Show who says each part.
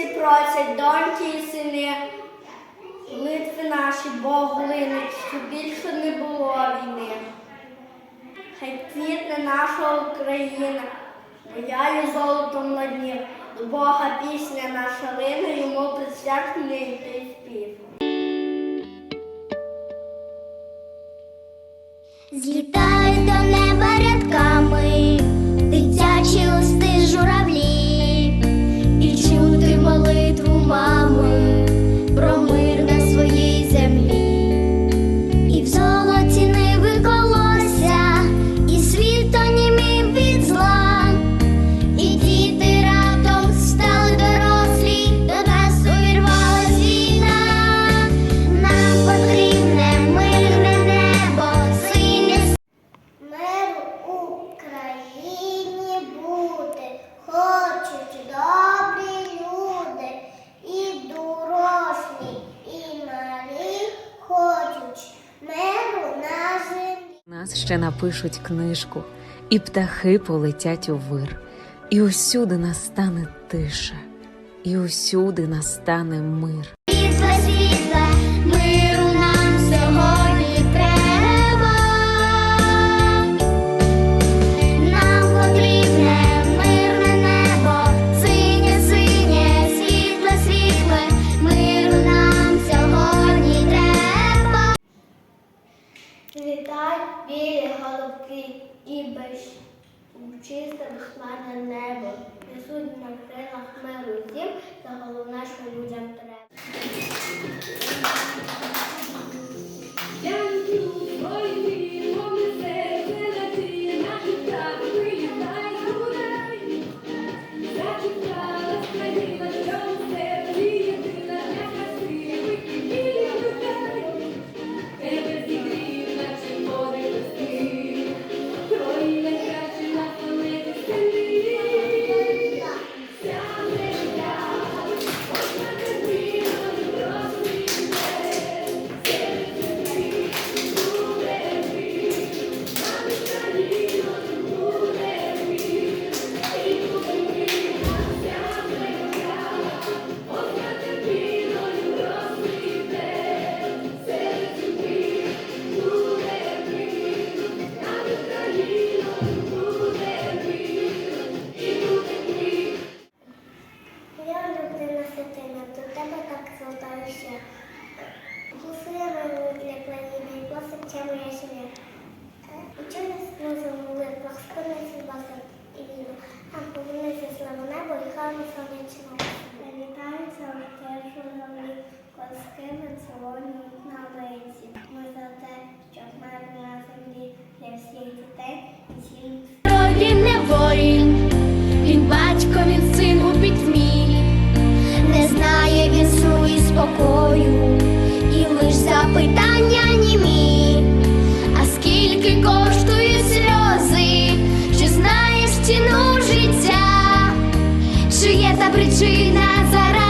Speaker 1: просять доньки і сини. Литви наші Бог линуть, щоб більше не було війни. Хай квітне наша Україна, бояє золотом на днів. До Бога пісня наша лине, йому присвячений цей спів.
Speaker 2: Злітають Нас
Speaker 3: ще напишуть книжку, і птахи полетять у вир, і усюди настане тиша, і усюди настане мир.
Speaker 1: Білі голубки і без чисте безхмарне небо. Несуть на крилах миру зім, та головне, що людям треба.
Speaker 2: Святина, до тебе так звертаюся. Гуслями для країни, пласить моя сім'я. Учора сльози молитвах, спиниться басом і війну. А повернися слава небо і хай сонячного. Вітаються у теж землі, коскими сьогодні на лиці. Ми за те,
Speaker 4: та причина заради?